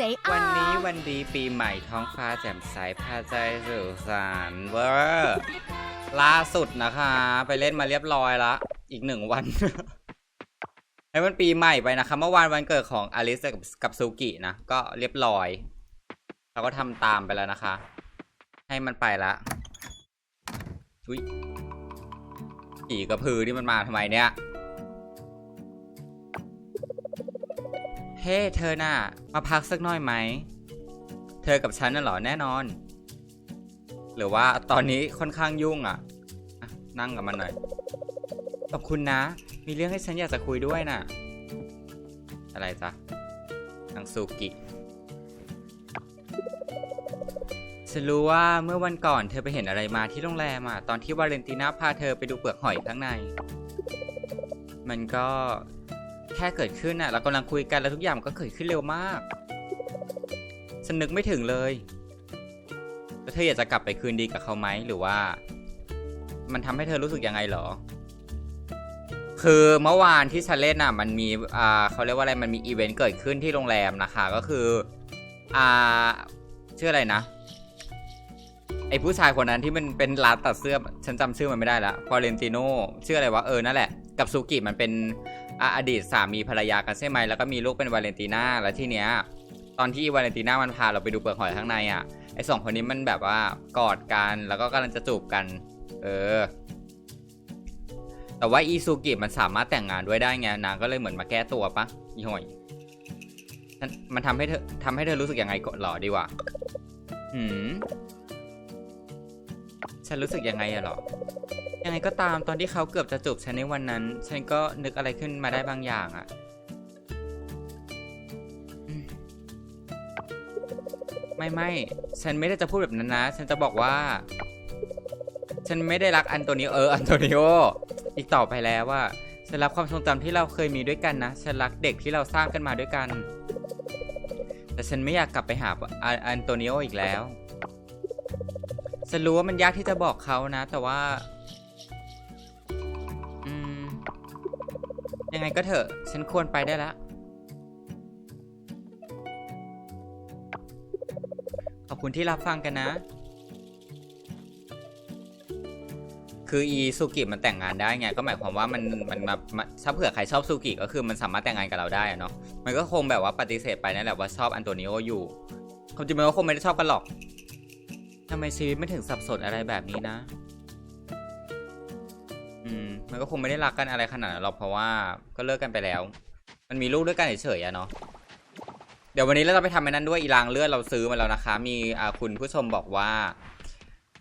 say วันนี้วันดีปีใหม่ท้องฟ้าแจ่มใสพาใจสู่สารเวอร์ล่าสุดนะคะ ไปเล่นมาเรียบร้อยละ อีกหนึ่งวัน ให้มันปีใหม่ไปนะคะ เมื่อวานวันเกิดของอลิสกับกับซูกินะ ก็เรียบร้อย เราก็ทำตามไปแล้วนะคะ ให้มันไปละอุ้ยผีกระพือที่มันมาทำไมเนี่ย เฮ้ เธอน่ะ มาพักสักหน่อยไหม เธอกับฉันน่ะเหรอแน่นอน หรือว่าตอนนี้ค่อนข้างยุ่งอะอะ นั่งกับมันหน่อย ขอบคุณนะ มีเรื่องให้ฉันอยากจะคุยด้วยน่ะ อะไรจ๊ะนางซูกิ ฉันรู้ว่าเมื่อวันก่อนเธอไปเห็นอะไรมาที่โรงแรมอะ ตอนที่วาเลนติน่าพาเธอไปดูเปลือกหอยข้างใน มันก็ แค่เกิดขึ้นน่ะ เรากำลังคุยกันแล้วทุกอย่างมันก็เกิดขึ้นเร็วมาก ฉันนึกไม่ถึงเลยแล้วเธออยากจะกลับไปคืนดีกับเขาไหมหรือว่า มันทำให้เธอรู้สึกยังไงหรอ คือเมื่อวานที่ฉันเล่นน่ะ มันมีอ่าเขาเรียกว่าอะไรมันมีอีเวนต์เกิดขึ้นที่โรงแรมนะคะ ก็คืออ่าชื่ออะไรนะไอผู้ชายคนนั้นที่มันเป็นร้านตัดเสื้อ ฉันจำชื่อมันไม่ได้ละฟอเรนติโนชื่ออะไรวะเออนั่นแหละ กับซูกิมันเป็นอดีตสามีภรรยากันใช่ไหมแล้วก็มีลูกเป็นวาเลนติน่าแล้วที่เนี้ยตอนที่วาเลนติน่ามันพาเราไปดูเปลือกหอยข้างในอะไอสองคนนี้มันแบบว่ากอดกันแล้วก็กำลังจะจูบกัน เออ แต่ว่าอีซูกิมันสามารถแต่งงานด้วยได้ไงนางก็เลยเหมือนมาแก้ตัวปะอีหอยฉันมันทำให้เธอทำให้เธอรู้สึกยังไงกอนหรอดีกว่าหืมฉันรู้สึกยังไงอะหรอ ยังไงก็ตามตอนที่เขาเกือบจะจูบฉันในวันนั้น ฉันก็นึกอะไรขึ้นมาได้บางอย่างอะอืมไม่ไม่ฉันไม่ได้จะพูดแบบนั้นนะ ฉันจะบอกว่า ฉันไม่ได้รักอันโตนิโอเอออันโตนิโออีกต่อไปแล้วว่าฉันรักความทรงจำที่เราเคยมีด้วยกันนะฉันรักเด็กที่เราสร้างกันมาด้วยกัน แต่ฉันไม่อยากกลับไปหาอันอันโตนิโออีกแล้ว ฉันรู้ว่ามันยากที่จะบอกเขานะ แต่ว่า ยังไงก็เถอะ ฉันควรไปได้แล้ว ขอบคุณที่รับฟังกันนะ คืออีซูกิมันแต่งงานได้ไง ก็หมายความว่ามันมันมามาถ้าเผื่อใครชอบซูกิก็คือมันสามารถแต่งงานกับเราได้อะเนาะ มันก็คงแบบว่าปฏิเสธไปนั่นแหละว่าชอบอันโตนิโออยู่ความจริงมันก็คงไม่ได้ชอบกันหรอกทำไมชีวิตไม่ถึงสับสนอะไรแบบนี้นะ มันก็คงไม่ได้รักกันอะไรขนาดนั้นหรอกเพราะว่าก็เลิกกันไปแล้ว มันมีลูกด้วยกันเฉยๆอะเนาะเดี๋ยววันนี้เราจะไปทำไอ้นั้นด้วยอีรางเลือดเราซื้อมาแล้วนะคะ มีคุณผู้ชมบอกว่า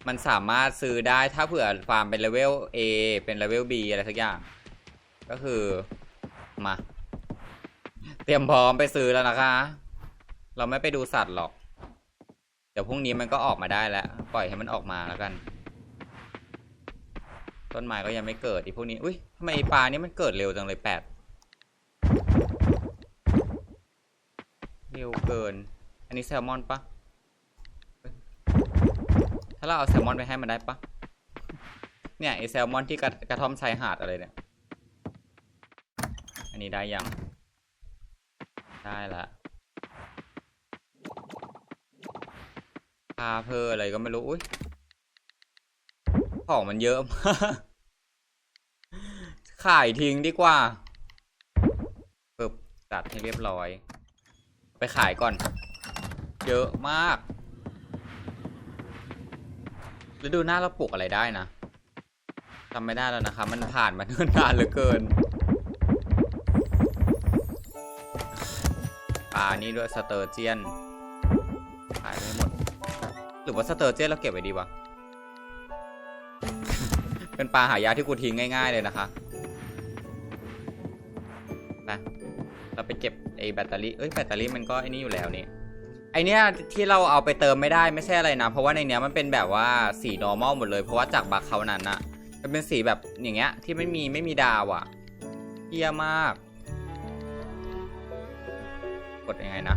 มันสามารถซื้อได้ถ้าเผื่อฟาร์มเป็นเลเวล A เป็นเลเวล B อะไรสักอย่าง ก็คือมา เตรียมพร้อมไปซื้อแล้วนะคะ เราไม่ไปดูสัตว์หรอก เดี๋ยวพรุ่งนี้มันก็ออกมาได้แล้ว ปล่อยให้มันออกมาแล้วกัน ต้นไม้ก็ยังไม่เกิดอีพวกนี้ อุ้ยทำไมปลานี่มันเกิดเร็วจังเลยแปดเร็วเกิน อันนี้แซลมอนปะถ้าเราเอาแซลมอนไปให้มันได้ปะเนี่ยไอแซลมอนที่กระกระท่อมชายหาดอะไรเนี่ย อันนี้ได้ยัง ได้ละพาเพออะไรก็ไม่รู้ อุ้ย ของมันเยอะมากขายทิ้งดีกว่าปึบตัดให้เรียบร้อย ไปขายก่อน เยอะมากแล้วดูหน้าเราปลูกอะไรได้นะจำไม่ได้แล้วนะคะ มันผ่านมาเนิ่นนานเหลือเกินปลานี่ด้วยสเตอร์เจียน ขายไม่หมด หรือว่าสเตอร์เจียนเราเก็บไว้ดีวะ เป็นปลาหายากที่กูทิ้งง่าย ๆ เลยนะคะไปเราไปเก็บไอ้แบตเตอรี่เอ้ยแบตเตอรี่มันก็ไอ้นี่อยู่แล้วนี่ไอเนี้ยที่เราเอาไปเติมไม่ได้ไม่ใช่อะไรนะ เพราะว่าในเนี้ยมันเป็นแบบว่าสี normal หมดเลย เพราะว่าจากบัคเขานั้นอะมันเป็นสีแบบอย่างเงี้ยที่ไม่มีไม่มีดาวอะเฮี้ยมาก กดยังไงนะ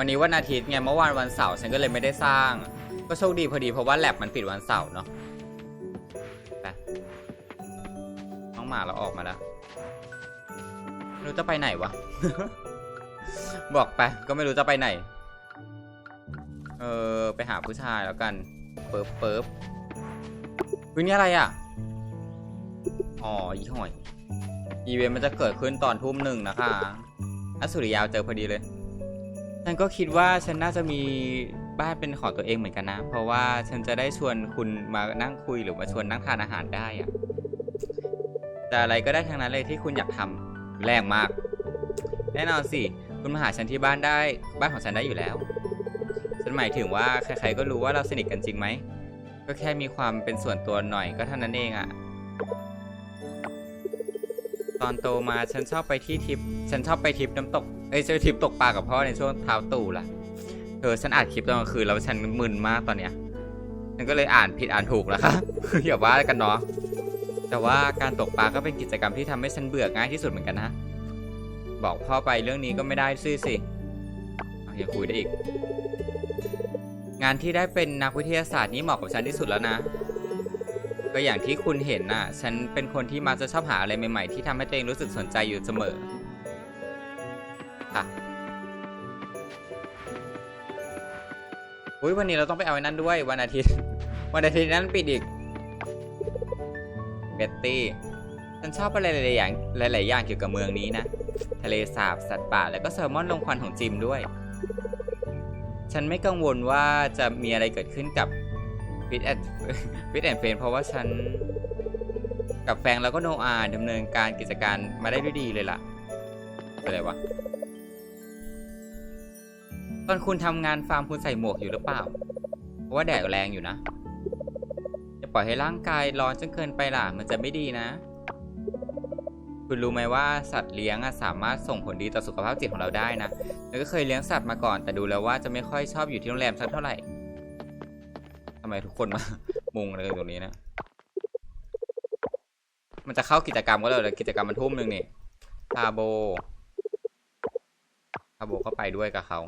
วันนี้วันอาทิตย์ไงเมื่อวานวันเสาร์ฉันก็เลยไม่ได้สร้าง ก็โชคดีพอดีเพราะว่าแลบมันปิดวันเสาร์เนาะไปน้องหมาเราออกมาแล้วไม่รู้จะไปไหนวะ บอกไปก็ไม่รู้จะไปไหน เออไปหาผู้ชายแล้วกัน เปิบเปิบวินี่อะไรอะ อ๋ออีหอย อีเวนต์มันจะเกิดขึ้นตอนทุ่มหนึ่งนะคะอสุริยาวเจอพอดีเลย ฉันก็คิดว่าฉันน่าจะมีบ้านเป็นของตัวเองเหมือนกันนะ เพราะว่าฉันจะได้ชวนคุณมานั่งคุยหรือมาชวนนั่งทานอาหารได้อะแต่อะไรก็ได้ทั้งนั้นเลยที่คุณอยากทำแรงมาก แน่นอนสิ คุณมาหาฉันที่บ้านได้บ้านของฉันได้อยู่แล้ว ฉันหมายถึงว่าใครๆก็รู้ว่าเราสนิทกันจริงไหม ก็แค่มีความเป็นส่วนตัวหน่อยก็เท่านั้นเองอะ ตอนโตมาฉันชอบไปที่ทริปฉันชอบไปทริปน้ำตกเอ้ยเจอทริปตกปลากับพ่อในช่วงเท้าตู่ล่ะเออฉันอ่านคลิปตอนกลางคืนแล้วฉันมึนมากตอนเนี้ยฉันก็เลยอ่านผิดอ่านถูกแล้วครับอย่าว่ากันเนาะแต่ว่าการตกปลาก็เป็นกิจกรรมที่ทำให้ฉันเบื่อง่ายที่สุดเหมือนกันนะ บอกพ่อไปเรื่องนี้ก็ไม่ได้ซื่อสิเอาอย่าคุยได้อีก งานที่ได้เป็นนักวิทยาศาสตร์นี่เหมาะกับฉันที่สุดแล้วนะ ก็อย่างที่คุณเห็นน่ะ ฉันเป็นคนที่มักจะชอบหาอะไรใหม่ๆ ที่ทำให้ตัวเองรู้สึกสนใจอยู่เสมอค่ะอุ้ยวันนี้เราต้องไปเอาไอ้นั่นด้วย วันอาทิตย์ วันอาทิตย์นั้นปิดอีกเบตตี้ ฉันชอบอะไรหลายๆอย่างหลายๆอย่างเกี่ยวกับเมืองนี้นะ ทะเลสาบ สัตว์ป่า แล้วก็แซลมอนลงควันของจิมด้วย ฉันไม่กังวลว่าจะมีอะไรเกิดขึ้นกับ ฟิตแอนฟิตแอนเฟนเพราะว่าฉัน กับแฟงแล้วก็โนอาดำเนินการกิจการมาได้ด้วยดีเลยล่ะเป็นไรวะตอนคุณทำงานฟาร์มคุณใส่หมวกอยู่หรือเปล่า เพราะว่าแดดแรงอยู่นะอย่าปล่อยให้ร่างกายร้อนจนเกินไปล่ะ มันจะไม่ดีนะ คุณรู้ไหมว่าสัตว์เลี้ยงสามารถส่งผลดีต่อสุขภาพจิตของเราได้นะแล้วก็เคยเลี้ยงสัตว์มาก่อน แต่ดูแล้วว่าจะไม่ค่อยชอบอยู่ที่โรงแรมสักเท่าไหร่ำไมทุกคนมา มุงอะไรกันตรงนี้นะ มันจะเข้ากิจกรรมก็เลยกิจกรรมมันทุ่มหนึ่งนี่พาโบพาโบเขาไปด้วยกับเขา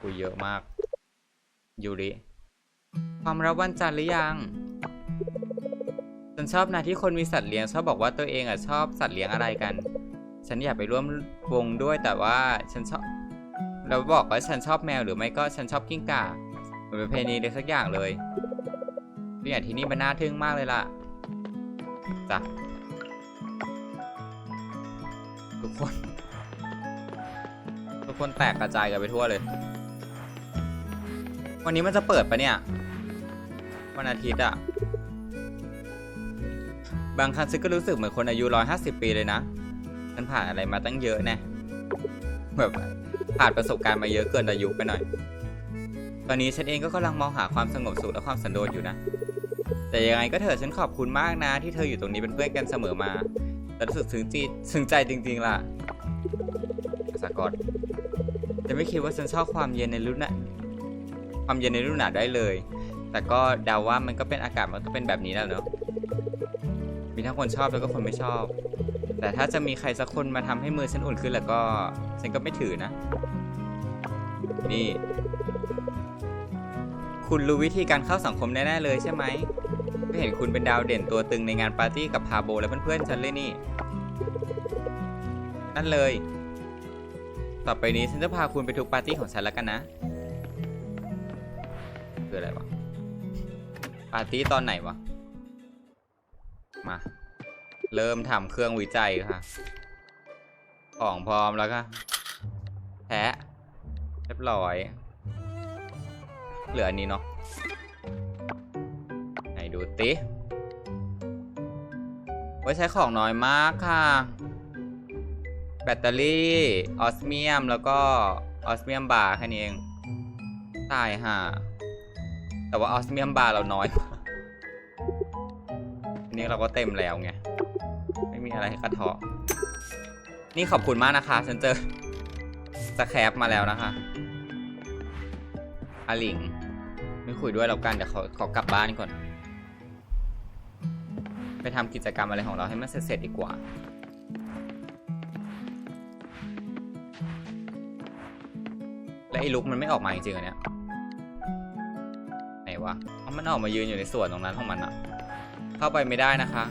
คุยเยอะมาก ยูริ ความรับวันจันทร์หรือยังฉันชอบนะที่คนมีสัตว์เลี้ยงชอบบอกว่าตัวเองอะชอบสัตว์เลี้ยงอะไรกัน ฉันอยากไปร่วมวงด้วยแต่ว่าฉันชอบ เราบอกว่าฉันชอบแมวหรือไม่ก็ฉันชอบกิ้งก่ามันเป็นเพณีเลยสักอย่างเลยตัวอย่างที่นี่มันน่าทึ่งมากเลยล่ะจ้ะทุกคน ทุกคนแตกกระจายกันไปทั่วเลย วันนี้มันจะเปิดปะเนี่ย วันอาทิตย์อะบางครั้งฉันก็รู้สึกเหมือนคนอายุร้อยห้าสิบปีเลยนะฉันผ่านอะไรมาตั้งเยอะแน่ แบบผ่านประสบการณ์มาเยอะเกินอายุไปหน่อย ตอนนี้ฉันเองก็กำลังมองหาความสงบสุขและความสันโดษอยู่นะ แต่ยังไงก็เถอะฉันขอบคุณมากนะ ที่เธออยู่ตรงนี้เป็นเพื่อนกันเสมอมา แต่รู้สึกซึ้งจิตซึ้งใจจริง ๆ ล่ะสกอตจะไม่คิดว่าฉันชอบความเย็นในฤดูหนาวความเย็นในฤดูหนาวได้เลย แต่ก็เดาว่ามันก็เป็นอากาศมันก็เป็นแบบนี้แล้วเนอะมีทั้งคนชอบแล้วก็คนไม่ชอบ แต่ถ้าจะมีใครสักคนมาทำให้มือฉันอุ่นขึ้นแล้วก็ ฉันก็ไม่ถือนะ นี่ คุณรู้วิธีการเข้าสังคมแน่ๆเลยใช่ไหมก็เห็นคุณเป็นดาวเด่นตัวตึงในงานปาร์ตี้กับพาโบและเพื่อนๆฉันเลยนี่ นั่นเลย ต่อไปนี้ฉันจะพาคุณไปทุกปาร์ตี้ของฉันแล้วกันนะคืออะไรวะปาร์ตี้ตอนไหนวะ มา เริ่มทำเครื่องวิจัยค่ะ ของพร้อมแล้วก็แทะเรียบร้อย เหลืออันนี้เนาะไหนดูติไว้ใช้ของน้อยมากค่ะ แบตเตอรี่ออสเมียมแล้วก็ออสเมียมบาร์แค่นี้เองตายห่าแต่ว่าออสเมียมบาร์เราน้อยนนี้เราก็เต็มแล้วไง ม่มีอะไรให้กระเทาะนี่ขอบคุณมากนะคะฉันเจอสแครปมาแล้วนะคะอาลิง ไม่คุยด้วยแล้วกัน เดี๋ยวขอขอกลับบ้านก่อน ไปทำกิจกรรมอะไรของเราให้มันเสร็จดีกว่า และไอ้ลุกมันไม่ออกมาจริงๆเนี้ยไหนวะเอ้าเพราะมันออกมายืนอยู่ในสวนตรงนั้นของมันอะเข้าไปไม่ได้นะคะ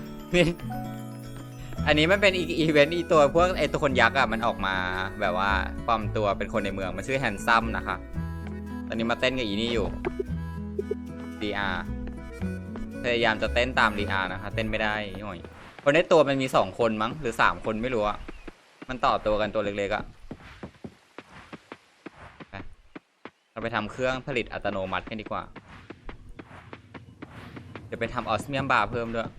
อันนี้มันเป็นอีกอีเวนต์อีตัวพวกไอตัวคนยักษ์อะมันออกมาแบบว่าปลอมตัวเป็นคนในเมืองมันชื่อแฮนซัมนะคะ ตอนนี้มาเต้นกับอีนี่อยู่ DR พยายามจะเต้นตาม DR นะคะ เต้นไม่ได้หน่อยคนในตัวมันมีสองคนมั้งหรือสามคนไม่รู้อะมันต่อตัวกันตัวเล็กๆอะไปเราไปทำเครื่องผลิตอัตโนมัติกันดีกว่าเดี๋ยวไปทำออสเมียมบาร์เพิ่มด้วย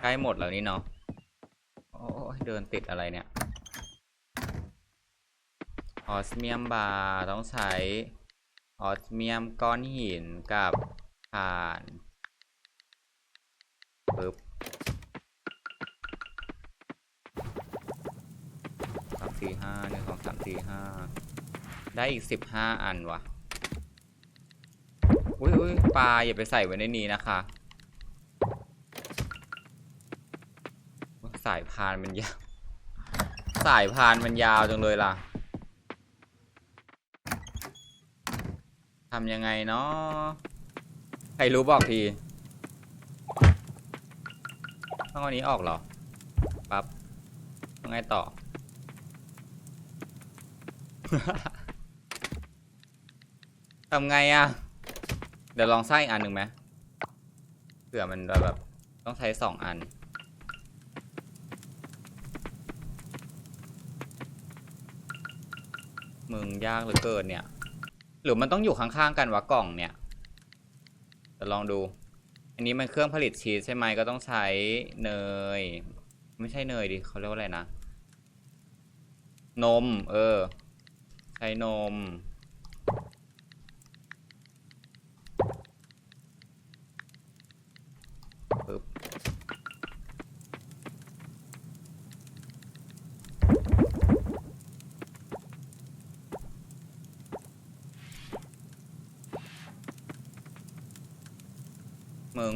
ใกล้หมดแล้วนี่เนาะ เดินติดอะไรเนี่ยออสเมียมบาร์ต้องใช้ออสเมียมก้อนหินกับถ่านปึ๊บสามสี่ห้าหนึ่งสองสามสี่ห้าได้อีกสิบห้าอันว่ะอุ้ยอุ้ยปลาอย่าไปใส่ไว้ในนี้นะคะ สายพานมันยาว สายพานมันยาวจังเลยล่ะทำยังไงเนาะใครรู้บอกทีต้องเอานี้ออกเหรอปั๊บต้องไงต่อ ทำไงอะเดี๋ยวลองสร้างอีกอันหนึ่งไหมเผื่อมันแบบต้องใช้สองอัน มึง ยากเหลือเกินเนี่ย หรือมันต้องอยู่ข้างๆกันวะกล่องเนี่ยจะลองดู อันนี้มันเครื่องผลิตชีสใช่ไหมก็ต้องใช้เนย ไม่ใช่เนยดิเขาเรียกว่าอะไรนะ นม เออ ใช้นม มึง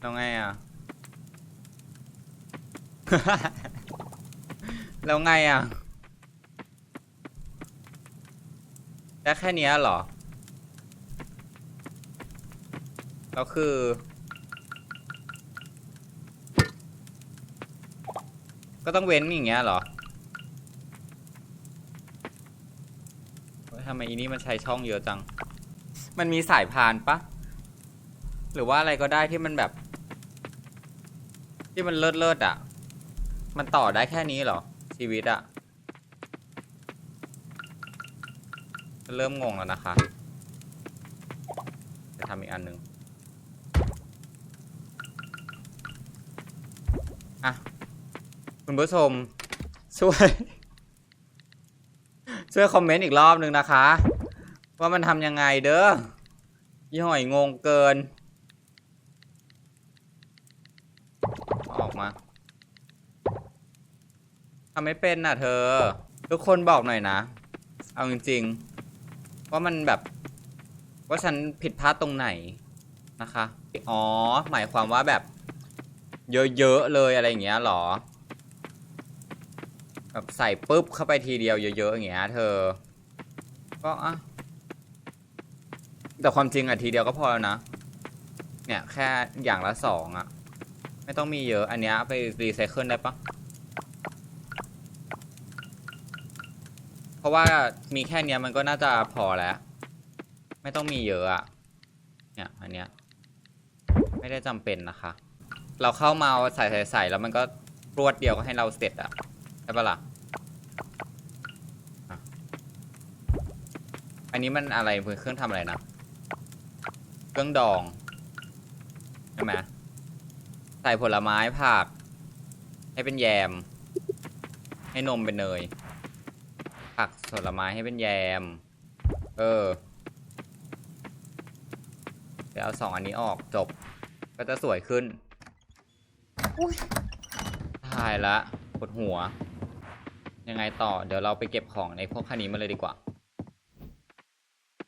แล้วไงอะแล้วไงอะ ได้แค่นี้เหรอแล้วคือ ก็ต้องเว้นอย่างเงี้ยเหรอทำไมอีนี่มันใช้ช่องเยอะจัง มันมีสายพานปะหรือว่าอะไรก็ได้ที่มันแบบ ที่มันเลิศเลิศๆอะมันต่อได้แค่นี้เหรอ ชีวิตอะ เริ่มงงแล้วนะคะ จะทำอีกอันหนึ่งอะ คุณผู้ชม ช่วย ช่วยคอมเมนต์อีกรอบหนึ่งนะคะ ว่ามันทำยังไงเด้อยี่ห้อยงงเกิน ออกมาทำไม่เป็นน่ะเธอ ทุกคนบอกหน่อยนะ เอาจริงๆ ว่ามันแบบ ว่าฉันผิดพลาดตรงไหนนะคะ อ๋อ หมายความว่าแบบ เยอะๆเลยอะไรอย่างเงี้ยหรอแบบใส่ปุ๊บเข้าไปทีเดียวเยอะๆอย่างเงี้ยเธอ ก็อะ แต่ความจริงอะทีเดียวก็พอแล้วนะ เนี่ยแค่อย่างละสองอะ ไม่ต้องมีเยอะ อันเนี้ยไปรีไซเคิลได้ปะเพราะว่ามีแค่เนี้ยมันก็น่าจะพอแล้ว ไม่ต้องมีเยอะอะ เนี่ยอันเนี้ยไม่ได้จำเป็นนะคะ เราเข้ามาใส่ใส่ใส่แล้วมันก็รวดเดียวก็ให้เราเสร็จอะใช่ปะละ่ะอันนี้มันอะไรเครื่องทำอะไรนะ เครื่องดองใช่ไหมใส่ผลไม้ผัก ให้เป็นแยม ให้นมเป็นเนย ผักผลไม้ให้เป็นแยม เออ เดี๋ยวเอาสองอันนี้ออกจบ ก็จะสวยขึ้นถ่ายละปวดหัว ยังไงต่อ เดี๋ยวเราไปเก็บของในพวกคันนี้มาเลยดีกว่า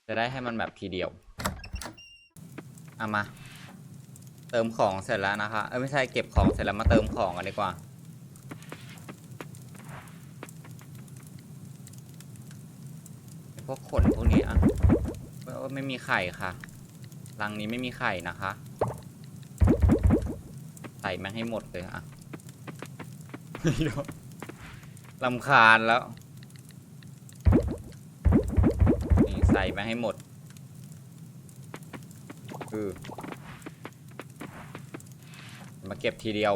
จะได้ให้มันแบบทีเดียว เอามา เติมของเสร็จแล้วนะคะเออไม่ใช่เก็บของเสร็จแล้วมาเติมของกันดีกว่า พวกขนพวกนี้อะไม่มีไข่ค่ะ รังนี้ไม่มีไข่นะคะ ใส่แม่งให้หมดเลยอะลำคาญแล้ว นี่ใส่แม่งให้หมด คือ มาเก็บทีเดียว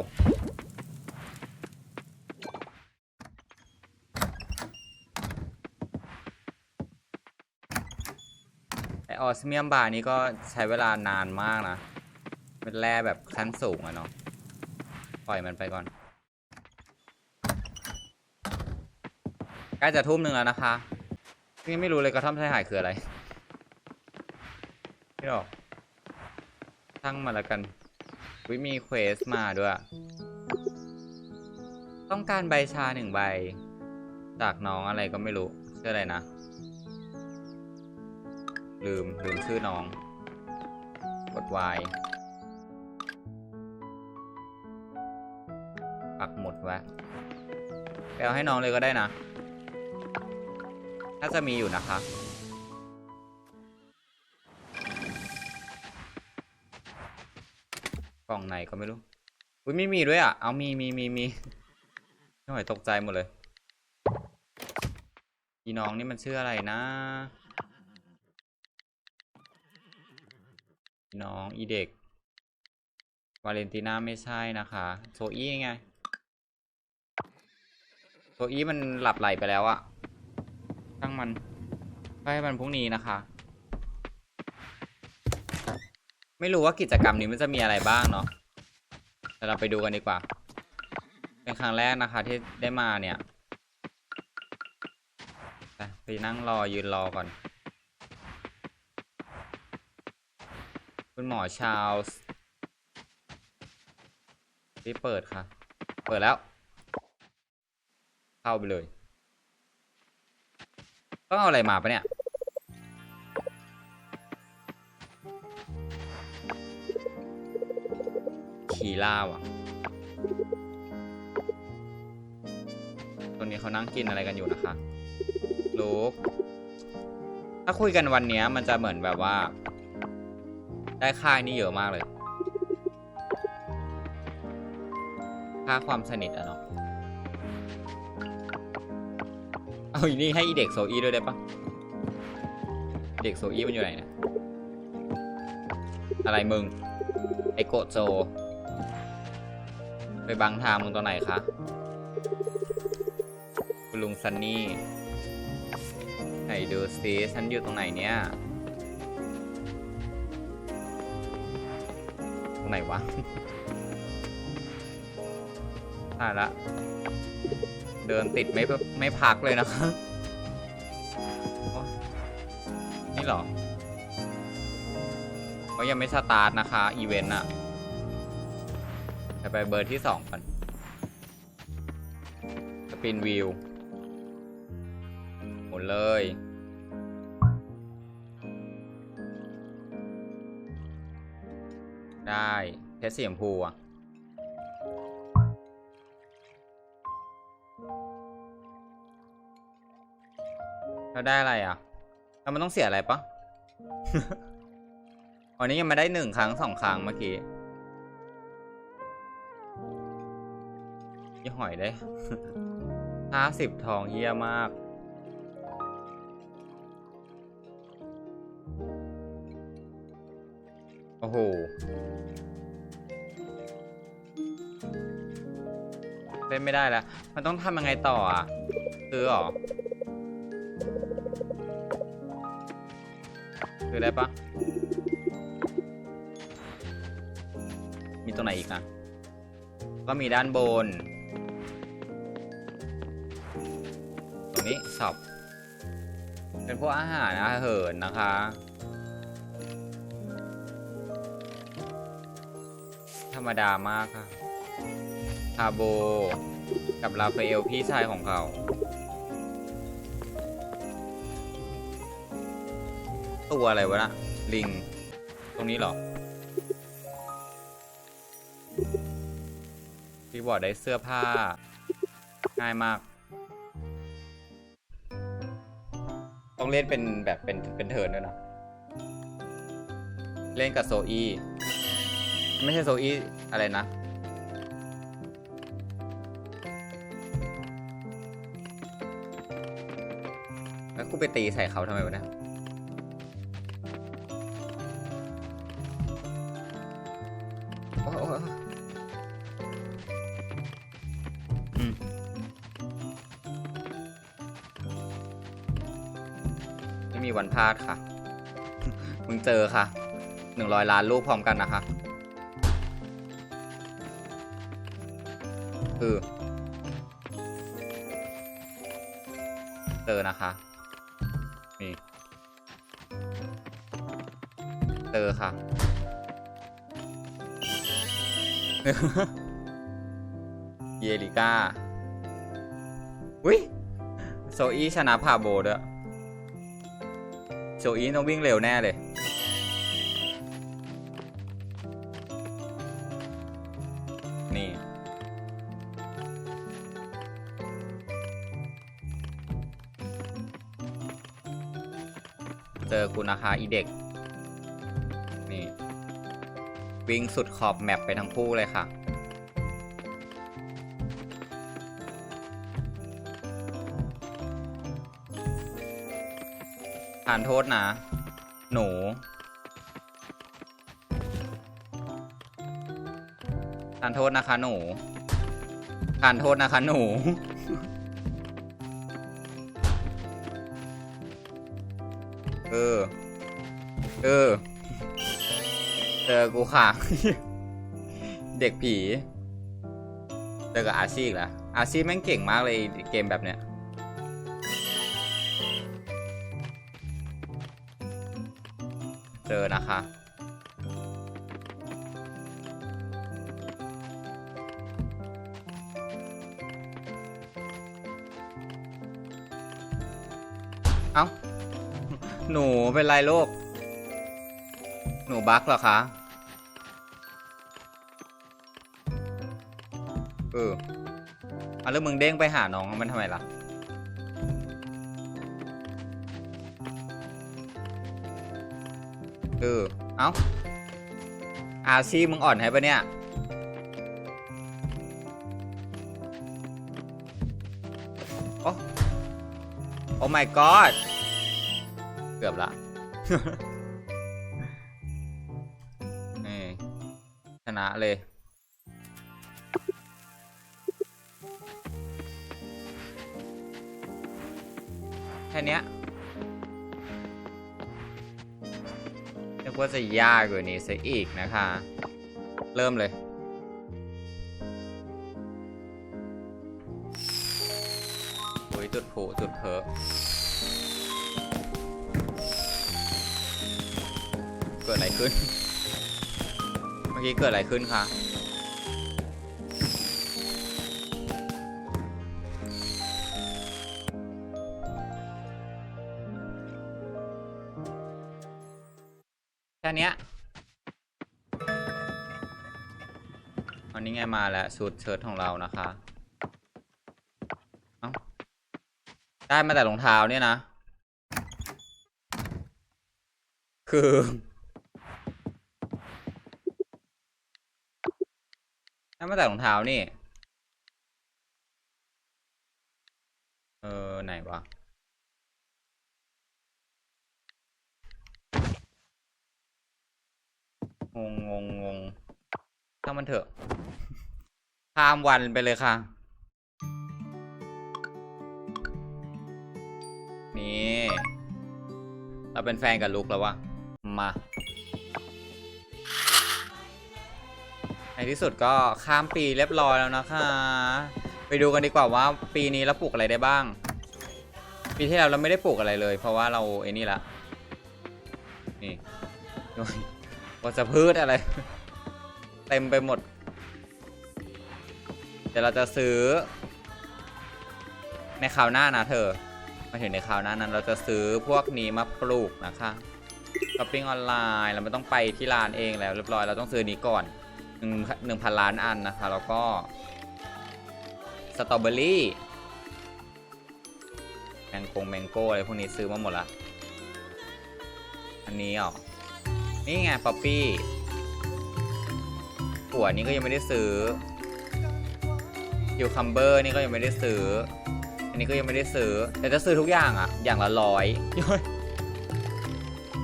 ไอออสเมียมบาร์นี้ก็ใช้เวลานานมากนะ เป็นแร่แบบขั้นสูงอะเนาะ ปล่อยมันไปก่อนใกล้จะทุ่มหนึ่งแล้วนะคะยังไม่รู้เลยกระท่อมชายหาดคืออะไร ไม่หรอก ตั้งมาแล้วกันวิมีเควสมาด้วย ต้องการใบชาหนึ่งใบ จากน้องอะไรก็ไม่รู้ชื่ออะไรนะ ลืม ลืมชื่อน้อง กด Y ปักหมดไว้ไปเอาให้น้องเลยก็ได้นะ น่าจะมีอยู่นะคะ กล่องไหนก็ไม่รู้อุ้ยไม่มีด้วยอะ เอามีมีมีมีหน่อยตกใจหมดเลยอีน้องนี่มันชื่ออะไรนะอีน้องอีเด็ก วาเลนติน่าไม่ใช่นะคะโซอี้ไงโซอี้มันหลับไหลไปแล้วอะช่างมันให้มันพรุ่งนี้นะคะ ไม่รู้ว่ากิจกรรมนี้มันจะมีอะไรบ้างเนาะแต่เราไปดูกันดีกว่า เป็นครั้งแรกนะคะที่ได้มาเนี่ยไปนั่งรอยืนรอก่อน คุณหมอชาลส์ที่เปิดค่ะ เปิดแล้ว เข้าไปเลย ต้องเอาอะไรมาปะเนี่ย คีล่าว่ะตัวนี้เขานั่งกินอะไรกันอยู่นะคะลูกถ้าคุยกันวันนี้มันจะเหมือนแบบว่า ได้ค่ายนี่เยอะมากเลย ค่าความสนิทอะเนาะเอาอีนี่ให้อีเด็กโซอี้ด้วยได้ปะเด็กโซอี้มันอยู่ไหนเนี่ยอะไรมึง ไอโกโจ ไปบังทางมึงตอนไหนคะคุณลุงซันนี่ไหนดูซิฉันอยู่ตรงไหนเนี่ย ตรงไหนวะตายละ เดินติดไม่ไม่พักเลยนะครับนี่หรอเขายังไม่สตาร์ทนะคะ อีเวนต์อะ จะไปเบอร์ที่สองก่อนสปินวิวหมุนเลย ได้เพชรสีชมพูอะเราได้อะไรอะแล้วมันต้องเสียอะไรปะวันนี้ยังมาได้หนึ่งครั้งสองครั้งเมื่อกี้ ยี่หอยได้ห้าสิบทองเยี่ยมากโอ้โห เล่นไม่ได้แล้ว มันต้องทำยังไงต่ออะ ซื้อหรอ ซื้อได้ปะ มีตรงไหนอีกอะ ก็มีด้านบน เป็นพวกอาหารอาเหินนะคะ ธรรมดามากค่ะคาโบ กับราฟาเอลพี่ชายของเขาตัวอะไรวะนะลิง ตรงนี้หรอพี่บอร์ดได้เสื้อผ้า ง่ายมาก ต้องเล่นเป็นแบบเป็นเป็นเทิร์นด้วยนะ เล่นกับโซอีไม่ใช่โซอีอะไรนะ แล้วกูไปตีใส่เขาทำไมวะเนี่ยโอ้ยโอ้ ม่มีวันพลาดค่ะ มึงเจอค่ะหนึ่งร้อยล้านลูกพร้อมกันนะคะคือเจอนะคะ นี่ เจอค่ะ เยลิก้าวิโซอีชนะพาโบด้วย โซอีต้องวิ่งเร็วแน่เลย นี่ เจอกูนะคะอีเด็ก นี่ วิ่งสุดขอบแมปไปทั้งคู่เลยค่ะานโทษนะ หนู ทานโทษนะคะ หนู ทานโทษนะคะ หนู เออ เออ เจอกูค่ะ เด็กผี เจอกับอาชีกแล้วอาชีแม่งเก่งมากเลยเกมแบบเนี้ย เจอนะคะ เอ้า หนูเป็นไรโลก หนูบั๊กเหรอคะเออเอาแล้วมึงเด้งไปหาน้องมันทำไมล่ะ เออ เอ้า อาชีมึงอ่อนให้ปะเนี่ย โอ้โอ้ my god เกือบละนี่ชนะเลย แค่เนี้ กว่าจะยากกว่านี้ซะอีกนะคะ เริ่มเลยโอ้ยจุดผูจุดเพอเกิดอะไรขึ้น เมื่อกี้เกิดอะไรขึ้นคะ เนี้ยอันนี้ไงมาแล้วสูตรเชิ้ตของเรานะคะเอาได้มาแต่รองเท้าเนี่ยนะ คือ ได้มาแต่รองเท้านี่ เออ ไหนวะ งงงงงถ้ามันเถอะข้ามวันไปเลยค่ะ นี่ เราเป็นแฟนกับลุกแล้ววะ มา ในที่สุดก็ข้ามปีเรียบร้อยแล้วนะคะ ไปดูกันดีกว่าว่า ปีนี้เราปลูกอะไรได้บ้าง ปีที่แล้วเราไม่ได้ปลูกอะไรเลย เพราะว่าเราไอ้นี่ละ นี่ วยวัชพืชอะไร เต็มไปหมด เดี๋ยวเราจะซื้อ ในคราวหน้านะเธอ มาถึงในคราวหน้านั้นเราจะซื้อพวกนี้มาปลูกนะคะช้อปปิ้งออนไลน์เราไม่ต้องไปที่ร้านเองแล้วเรียบร้อยเราต้องซื้อนี้ก่อนหนึ่งหนึ่งพันล้านอันนะคะ แล้วก็สตรอเบอรี่แมงกงแมงโก้อะไรพวกนี้ซื้อมาหมดละ อันนี้อะ นี่ไงป๊อปปี้หัวนี่ก็ยังไม่ได้ซื้อคิวคัมเบอร์นี่ก็ยังไม่ได้ซื้อ อันนี้ก็ยังไม่ได้ซื้อ แต่จะซื้อทุกอย่างอะอย่างละร้อย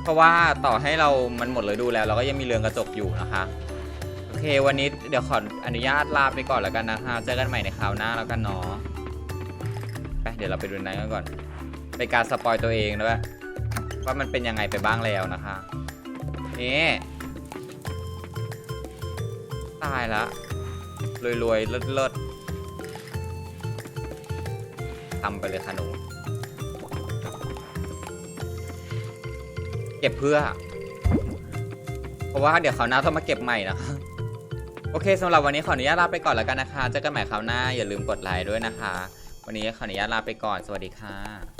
เพราะว่าต่อให้เรามันหมดเลยดูแล้ว เราก็ยังมีเรือนกระจกอยู่นะคะ โอเค วันนี้เดี๋ยวขออนุญาตลาไปก่อนแล้วกันนะคะ เจอกันใหม่ในคราวหน้าแล้วกันเนาะ ไปเดี๋ยวเราไปดูนั้นกันก่อน เป็นการสปอยตัวเองด้วยว่ามันเป็นยังไงไปบ้างแล้วนะคะ นี่ ตายละรวยรวยๆเลิศเลิศทำไปเลยค่ะหนูเก็บเพื่อ เพราะว่าเดี๋ยวคราวหน้าต้องมาเก็บใหม่นะคะโอเคสำหรับวันนี้ขออนุญาตลาไปก่อนแล้วกันนะคะเจอกันใหม่คราวหน้าอย่าลืมกดไลค์ด้วยนะคะ วันนี้ขออนุญาตลาไปก่อนสวัสดีค่ะ